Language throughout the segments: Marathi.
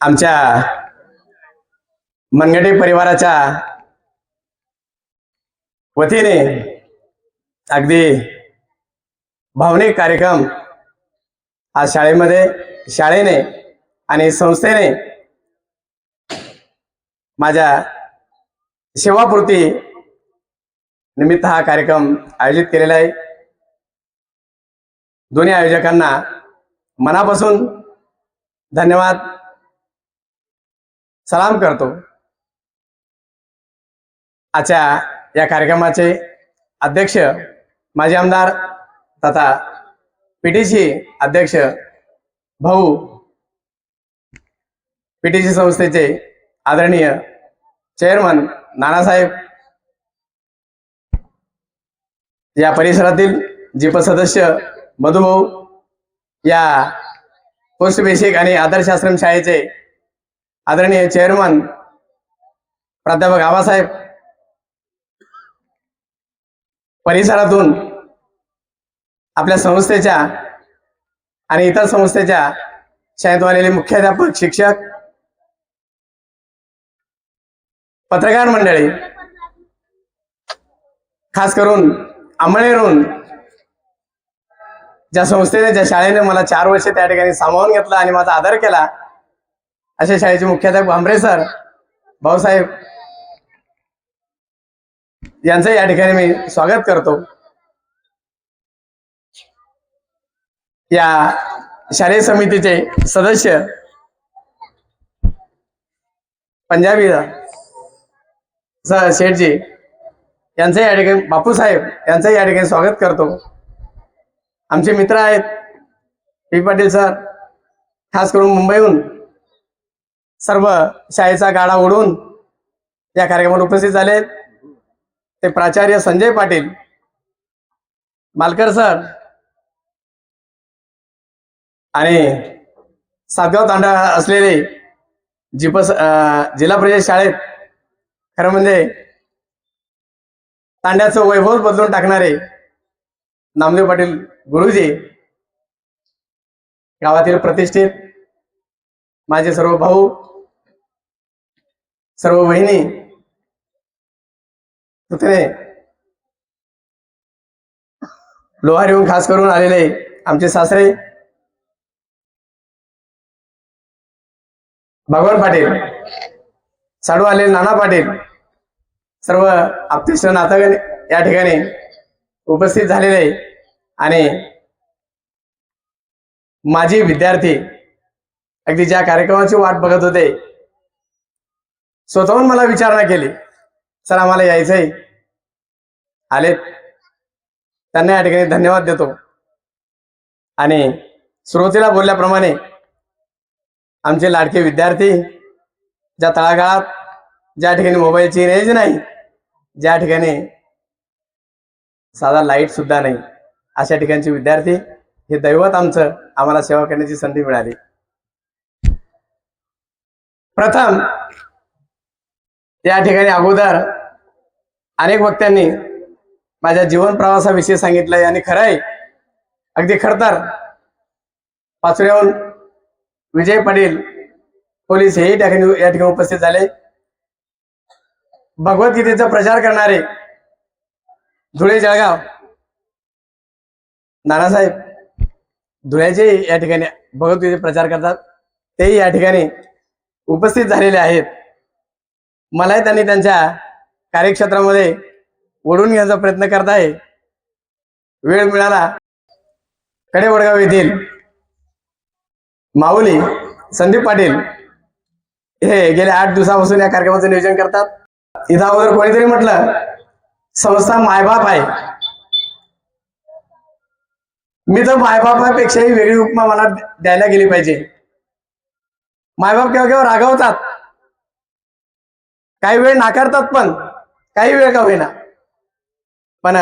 आमच्या मनगटे परिवाराच्या वतीने अगदी भावनिक कार्यक्रम आज शाळेमध्ये शाळेने आणि संस्थेने माझ्या सेवापूर्ती निमित्त हा कार्यक्रम आयोजित केलेला आहे. दोन्ही आयोजकांना मनापासून धन्यवाद. सलाम करतो. आजच्या या कार्यक्रमाचे अध्यक्ष माजी आमदार तथा पीटीसी अध्यक्ष भाऊ पीटीसी संस्थेचे आदरणीय चेअरमन नानासाहेब या परिसरातील जीप सदस्य मधुभाऊ या पोस्ट बेसिक आणि आदर्श आश्रम शाळेचे आदरणीय चेअरमन प्राध्यापक आबासाहेब परिसरातून आपल्या संस्थेच्या आणि इतर संस्थेच्या शाळेत आलेले मुख्याध्यापक शिक्षक पत्रकार मंडळी खास करून अंमळनेरून ज्या संस्थेने ज्या शाळेने मला चार वर्ष त्या ठिकाणी सामावून घेतलं आणि माझा आदर केला अशा शाळेचे मुख्याध्यापक भांबरे सर भाऊसाहेब यांचं या ठिकाणी मी स्वागत करतो. या शालेय समितीचे सदस्य पंजाबी सर शेठजी यांचं या ठिकाणी बापूसाहेब यांचं या ठिकाणी स्वागत करतो. आमचे मित्र आहेत पी पाटील सर खास करून मुंबईहून सर्व शाळेचा गाडा ओढून या कार्यक्रमात उपस्थित झाले. ते प्राचार्य संजय पाटील. मालकर सर. आणि सातगाव तांडा असलेले जिपस जिल्हा परिषद शाळेत खरं म्हणजे तांड्याचं वैभव बदलून टाकणारे नामदेव पाटील गुरुजी गावातील प्रतिष्ठित माझे सर्व भाऊ सर्व बहिणी पुतणे लोहार येऊन खास करून आलेले आमचे सासरे भगवान पाटील साडू आलेले नाना पाटील सर्व आपतिष्ठ नातक या ठिकाणी उपस्थित झालेले आणि माझी विद्यार्थी अगदी ज्या कार्यक्रमाची वाट बघत होते स्वतःहून मला विचारणा केली सर आम्हाला यायचंय. आलेत. त्यांना या ठिकाणी धन्यवाद देतो. आणि सुरुवातीला बोलल्याप्रमाणे आमचे लाडके विद्यार्थी ज्या तळागाळात ज्या ठिकाणी मोबाईलची रेंज नाही ज्या ठिकाणी साधा लाइट सुद्धा नाही अशा ठिकाणचे विद्यार्थी हे दैवत आमचं आम्हाला सेवा करण्याची संधी मिळाली. प्रथम या ठिकाणी अगोदर अनेक वक्त्यांनी माझ्या जीवन प्रवासाविषयी सांगितलंय आणि खरं आहे अगदी खरतर पाचव्याहून विजय पाटील पोलीस हेही ठिकाणी या ठिकाणी उपस्थित झाले. भगवद्गीतेचा प्रचार करणारे धुळे जळगाव नानासाहेब धुळ्याचे या ठिकाणी भगवद्गीते प्रचार करतात. तेही या ठिकाणी उपस्थित झालेले आहेत. मलाही त्यांनी त्यांच्या कार्यक्षेत्रामध्ये ओढून घेण्याचा प्रयत्न करत आहे. वेळ मिळाला. कडे वडगाव येथील माऊली संदीप पाटील हे गेल्या आठ दिवसापासून या कार्यक्रमाचं नियोजन करतात. इथं अगोदर कोणीतरी म्हटलं संस्था मायबाप आहे. मी तर मायबापापेक्षाही वेगळी उपमा मला द्यायला गेली पाहिजे. मायबाप केव्हा केव्हा रागावतात. काही वेळ नाकारतात पण काही वेळ का होईना. पण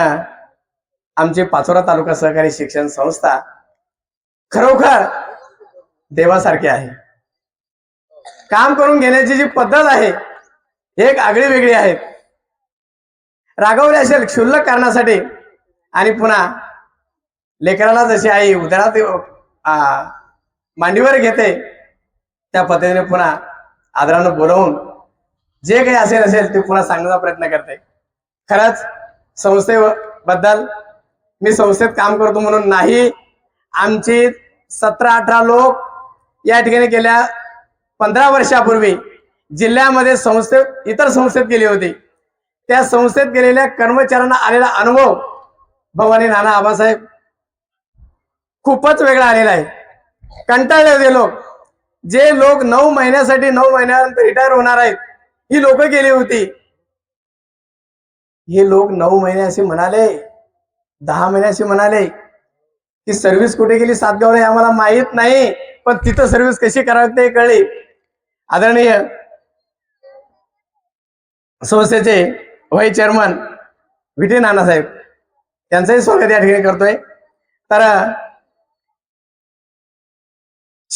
आमची पाचोरा तालुका सहकारी शिक्षण संस्था खरोखर देवासारखी आहे. काम करून घेण्याची जी पद्धत आहे एक आगळी वेगळी आहे. रागवले असेल क्षुल्लक कारणासाठी आणि पुन्हा लेकराला जशी आई उदरात मांडीवर घेते त्या पद्धतीने पुन्हा आदरानं बोलवून जे काही असेल असेल ते पुन्हा सांगण्याचा प्रयत्न करते. खरंच संस्थेबद्दल मी संस्थेत काम करतो म्हणून नाही आमची सतरा अठरा लोक या ठिकाणी गेल्या पंधरा वर्षापूर्वी जिल्ह्यामध्ये संस्थेत इतर संस्थेत गेली होती. त्या संस्थेत गेलेल्या कर्मचाऱ्यांना आलेला अनुभव भवानी नाना आबासाहेब खूपच वेगळा आलेला आहे. कंटाळले होते लोक जे लोक नऊ महिन्यासाठी नऊ महिन्यानंतर रिटायर होणार आहेत ही लोक गेली होती. हे लोक नऊ महिने असे म्हणाले दहा महिने असे म्हणाले की सर्व्हिस कुठे गेली सातगावला हे आम्हाला माहीत नाही पण तिथं सर्व्हिस कशी करावी ते कळली. आदरणीय संस्थेचे व्हाईस चेअरमन विटे नानासाहेब त्यांचंही स्वागत या ठिकाणी करतोय. तर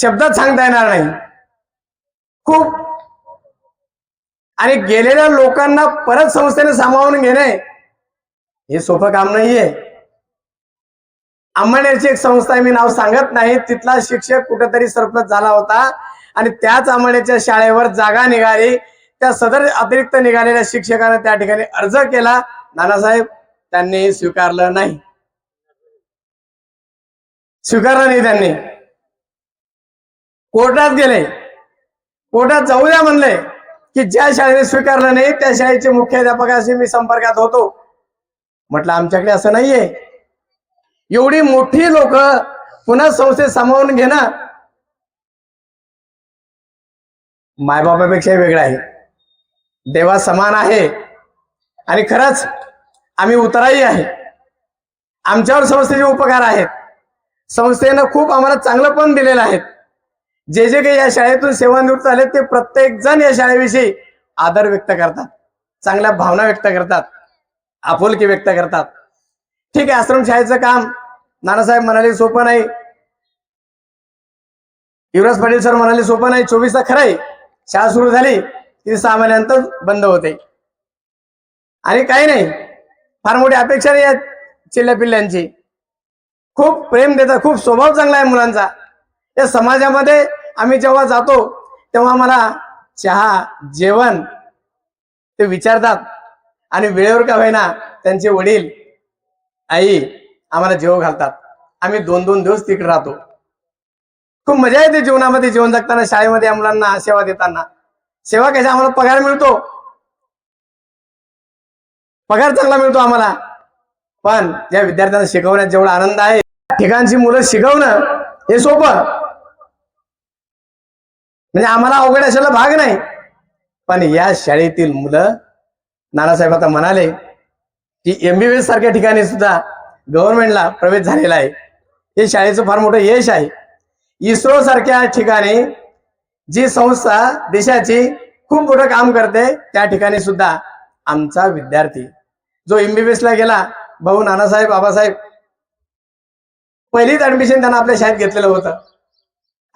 शब्दात सांगता येणार नाही. खूप. आणि गेलेल्या लोकांना परत संस्थेने सामावून घेणे हे सोपं काम नाहीये. अंमळनेरची एक संस्था आहे मी नाव सांगत नाही. तिथला शिक्षक कुठेतरी सरपंच झाला होता आणि त्याच अंमळनेरच्या शाळेवर जागा निघाली. त्या सदर अतिरिक्त निघालेल्या शिक्षकाने त्या ठिकाणी अर्ज केला. नानासाहेब त्यांनी स्वीकारलं नाही. स्वीकारलं नाही त्यांनी. कोर्टात गेले. कोर्टात जाऊ द्या म्हणले की ज्या शाळेने स्वीकारलं नाही त्या शाळेचे मुख्याध्यापकाशी मी संपर्कात होतो. म्हटलं आमच्याकडे असं नाहीये. एवढी मोठी लोक पुन्हा संस्थेत सामावून घेणं मायबापापेक्षा वेगळं आहे. देवा समान आहे. आणि खरंच आम्ही उतराई आहे. आमच्यावर संस्थेचे उपकार आहेत. संस्थेनं खूप आम्हाला चांगलं पण दिलेलं आहे. जे जे काही या शाळेतून सेवानिवृत्त झाले ते प्रत्येक जण या शाळेविषयी आदर व्यक्त करतात. चांगल्या भावना व्यक्त करतात. आपुलकी व्यक्त करतात. ठीक आहे आश्रम शाळेचं काम नानासाहेब म्हणाले सोपं नाही. युवराज पाटील सर म्हणाले सोपं नाही. चोवीस खरं आहे. शाळा सुरू झाली. ती सहा महिन्यानंतर बंद होते. आणि काही नाही. फार मोठी अपेक्षा नाही या चिल्ल्या पिल्ल्यांची. खूप प्रेम देतात. खूप स्वभाव चांगला आहे मुलांचा. या समाजामध्ये आम्ही जेव्हा जातो तेव्हा मला चहा जेवण ते विचारतात. आणि वेळेवर का होईना त्यांचे वडील आई आम्हाला जेव घालतात. आम्ही दोन दोन दिवस तिकडे राहतो. खूप मजा येते जीवनामध्ये जीवन जगताना शाळेमध्ये मुलांना सेवा देताना. सेवा कशा आम्हाला पगार मिळतो? पगार चांगला मिळतो आम्हाला. पण या विद्यार्थ्यांना शिकवण्यात जेवढा आनंद आहे ठिकाणची मुलं शिकवणं हे सोपं. म्हणजे आम्हाला अवघड असायला भाग नाही. पण या शाळेतील मुलं नानासाहेब आता म्हणाले की एमबीबीएस सारख्या ठिकाणी सुद्धा गव्हर्नमेंटला प्रवेश झालेला आहे. हे शाळेचं फार मोठं यश आहे. इस्रो सारख्या ठिकाणी जी संस्था देशाची खूप मोठं काम करते त्या ठिकाणी सुद्धा आमचा विद्यार्थी जो एमबीबीएस ला गेला भाऊ नानासाहेब बाबासाहेब पहिलीच ऍडमिशन त्यांना आपल्या शाळेत घेतलेलं होतं.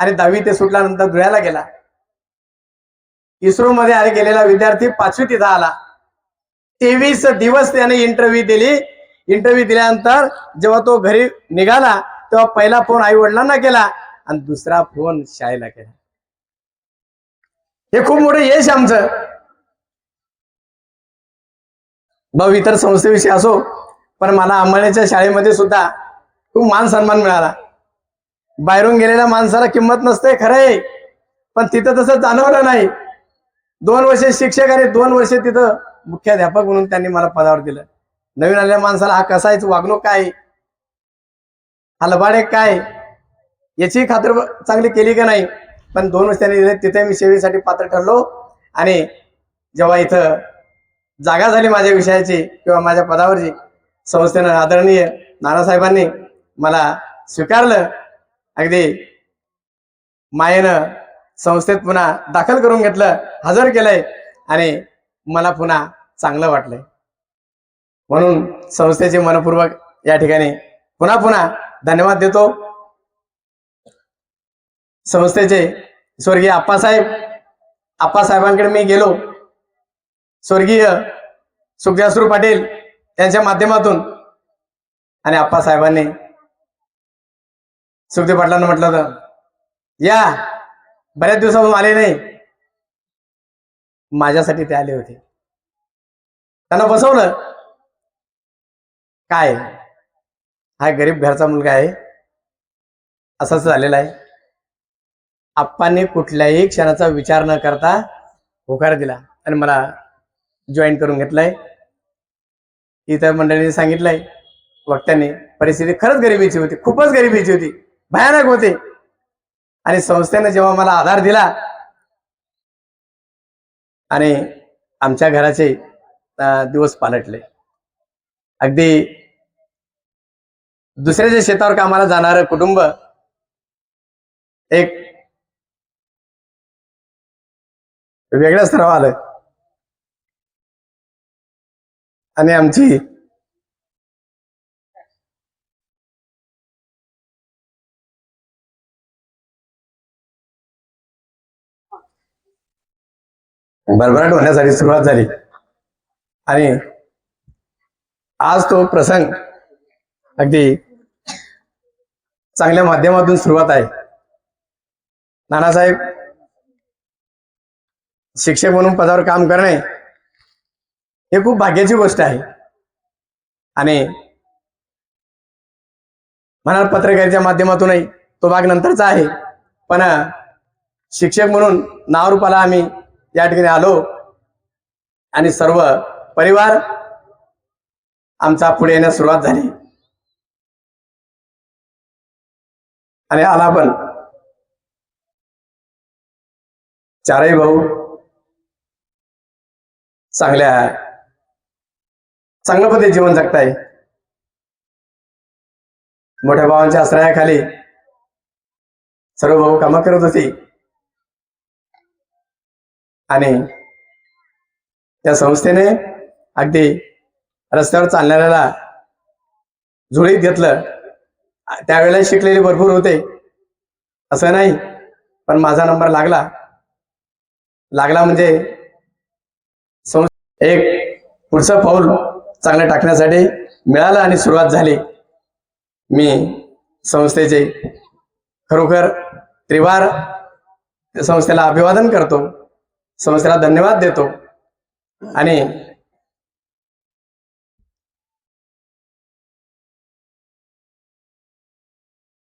आणि दहावी ते सुटल्यानंतर धुळ्याला गेला. इस्रो मध्ये अरे गेलेला विद्यार्थी पाचवी तिथं आला. तेवीस दिवस त्याने इंटरव्ह्यू दिली. इंटरव्ह्यू दिल्यानंतर जेव्हा तो घरी निघाला तेव्हा पहिला फोन आई वडिलांना केला आणि दुसरा फोन शाळेला केला. हे खूप मोठं यश आमचं. भाऊ इतर संस्थेविषयी असो पण मला अंमळनेच्या शाळेमध्ये सुद्धा खूप मान सन्मान मिळाला. बाहेरून गेलेल्या माणसाला किंमत नसते खरं आहे पण तिथं तसं जाणवलं नाही. दोन वर्ष शिक्षक आणि दोन वर्ष तिथं मुख्याध्यापक म्हणून त्यांनी मला पदावर दिलं. नवीन आलेल्या माणसाला हा कसायच वागणूक काय? हलबाडे काय? याची खात्र चांगली केली का नाही? पण दोन वर्ष त्यांनी दिले तिथे मी सेवेसाठी पात्र ठरलो. आणि जेव्हा इथं जागा झाली माझ्या विषयाची किंवा माझ्या पदावरची संस्थेनं आदरणीय नानासाहेबांनी मला स्वीकारलं. अगदी मायेनं संस्थेत पुन्हा दाखल करून घेतलं हजर केलंय आणि मला पुन्हा चांगलं वाटलंय. म्हणून संस्थेचे मनपूर्वक या ठिकाणी पुन्हा पुन्हा धन्यवाद देतो. संस्थेचे स्वर्गीय आप्पासाहेब आप्पासाहेबांकडे मी गेलो. स्वर्गीय सुखदासरू पाटील यांच्या माध्यमातून आणि आप्पासाहेबांनी सुखदेव पाटलांना म्हटलं होतं या बऱ्याच दिवसापासून आले नाही. माझ्यासाठी ते आले होते. त्यांना बसवलं. काय? हा गरीब घरचा मुलगा आहे. असंच झालेला आहे. आप्पांनी कुठल्याही क्षणाचा विचार न करता होकार दिला आणि मला जॉईन करून घेतलाय. इतर मंडळींनी सांगितलंय वक्त्यांनी परिस्थिती खरंच गरिबीची होती खूपच गरिबीची होती. भयानक होते. आणि संस्थेनं जेव्हा मला आधार दिला आणि आमच्या घराचे दिवस पालटले. अगदी दुसऱ्याच्या शेतावर कामाला जाणारं कुटुंब एक वेगळ्या स्तरावर आलं. आणि आमची भरभराट होण्यासाठी सुरुवात झाली. आणि आज तो प्रसंग अगदी चांगल्या माध्यमातून सुरुवात आहे. नानासाहेब शिक्षक म्हणून पदावर काम करणे हे खूप भाग्याची गोष्ट आहे. आणि म्हणाल पत्रकारितेच्या माध्यमातूनही तो भाग नंतरचा आहे. पण शिक्षक म्हणून नावरूपाला आम्ही या ठिकाणी आलो. आणि सर्व परिवार आमचा पुढे येण्यास सुरुवात झाली. आणि आला पण चारही भाऊ चांगल्या चांगलं पद्धती जीवन जगताय. मोठ्या भावांच्या आश्रयाखाली सर्व भाऊ कामं करत होती. आणि त्या संस्थेने अगदी रस्त्यावर चालणाऱ्याला झुळीत घेतलं. त्यावेळेला शिकलेले भरपूर होते. असं नाही पण माझा नंबर लागला. लागला म्हणजे सं- एक पुढचं पाऊल चांगलं टाकण्यासाठी मिळालं आणि सुरुवात झाली. मी संस्थेचे खरोखर त्रिवार संस्थेला अभिवादन करतो. संस्थेला धन्यवाद देतो. आणि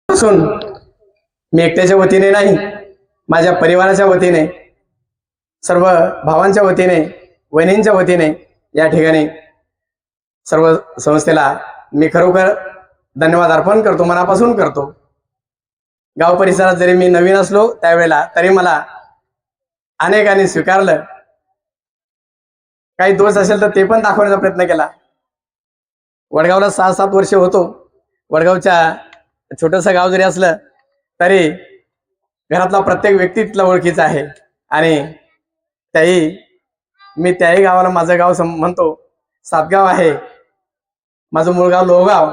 सुन मी एकट्याच्या वतीने नाही माझ्या परिवाराच्या वतीने सर्व भावांच्या वतीने वहिनींच्या वतीने या ठिकाणी सर्व संस्थेला मी खरोखर धन्यवाद अर्पण करतो मनापासून करतो. गाव परिसरात जरी मी नवीन असलो त्यावेळेला तरी मला अनेकांनी स्वीकारलं. काही दोष असेल तर ते पण दाखवण्याचा प्रयत्न केला. वडगावला सहा सात वर्ष होतो. वडगावच्या छोटंसं गाव जरी असलं तरी घरातला प्रत्येक व्यक्ती तिथला ओळखीचा आहे. आणि त्याही मी त्याही गावाला माझं गाव सम- म्हणतो सातगाव आहे. माझं मूळ गाव लोहगाव.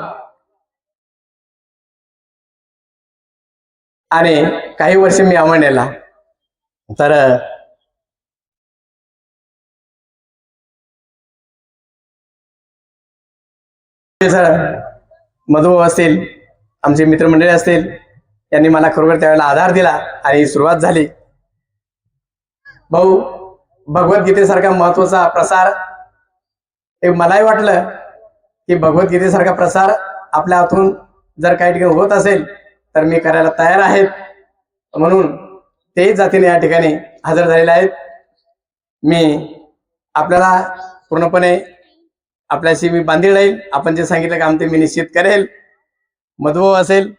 आणि काही वर्ष मी अमळनेला तर सर मधु असतील आमचे मित्रमंडळी असतील यांनी मला खरोखर त्यावेळेला आधार दिला आणि सुरुवात झाली. भाऊ भगवद्गीतेसारखा महत्त्वाचा प्रसार हे मलाही वाटलं की भगवद्गीतेसारखा प्रसार आपल्या हातून जर काही ठिकाणी होत असेल तर मी करायला तयार आहेत म्हणून तेही जातीने या ठिकाणी हजर झालेले आहेत. मी आपल्याला पूर्णपणे आपल्याशी मी बांधील राहील. आपण जे सांगितलं काम ते मी निश्चित करेल. मधुभाऊ असेल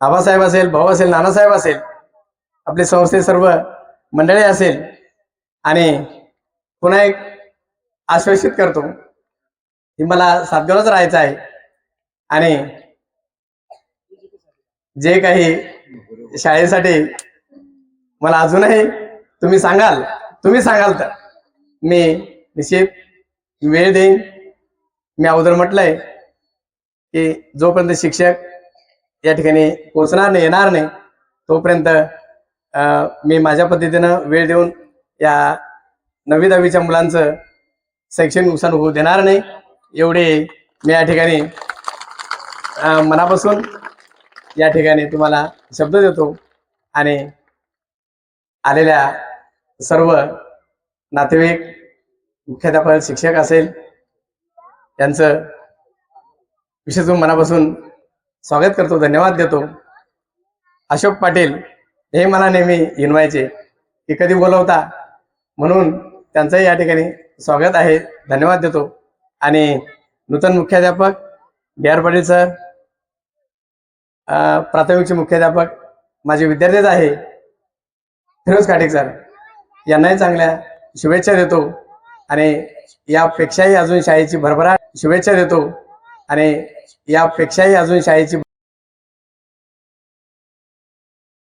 आबासाहेब असेल भाऊ असेल नानासाहेब असेल आपले संस्थे सर्व मंडळी असेल आणि पुन्हा एक आश्वासित करतो की मला सातगावच राहायचं आहे आणि जे काही शाळेसाठी मला अजूनही तुम्ही सांगाल तुम्ही सांगाल तर मी निश्चित वेळ देईन. मी अगोदर म्हटलंय की जोपर्यंत शिक्षक या ठिकाणी पोचणार नाही येणार नाही तोपर्यंत मी माझ्या पद्धतीनं वेळ देऊन या नववी दहावीच्या मुलांचं शैक्षणिक नुकसान होऊ देणार नाही. एवढे मी या ठिकाणी मनापासून या ठिकाणी तुम्हाला शब्द देतो आणि आलेल्या सर्व नातेवाईक मुख्याध्यापक शिक्षक असेल त्यांचं विशेष मनापासून स्वागत करतो धन्यवाद देतो. अशोक पाटील हे मला नेहमी हिनवायचे की कधी बोलवता म्हणून त्यांचंही या ठिकाणी स्वागत आहे धन्यवाद देतो. आणि नूतन मुख्याध्यापक डी आर पाटील सर प्राथमिकचे मुख्याध्यापक माझे विद्यार्थीच आहे फिरोज काटेक सर यांनाही चांगल्या शुभेच्छा देतो. आणि यापेक्षाही अजून शाळेची भरभराट शुभेच्छा देतो. आणि यापेक्षाही अजून शाळेची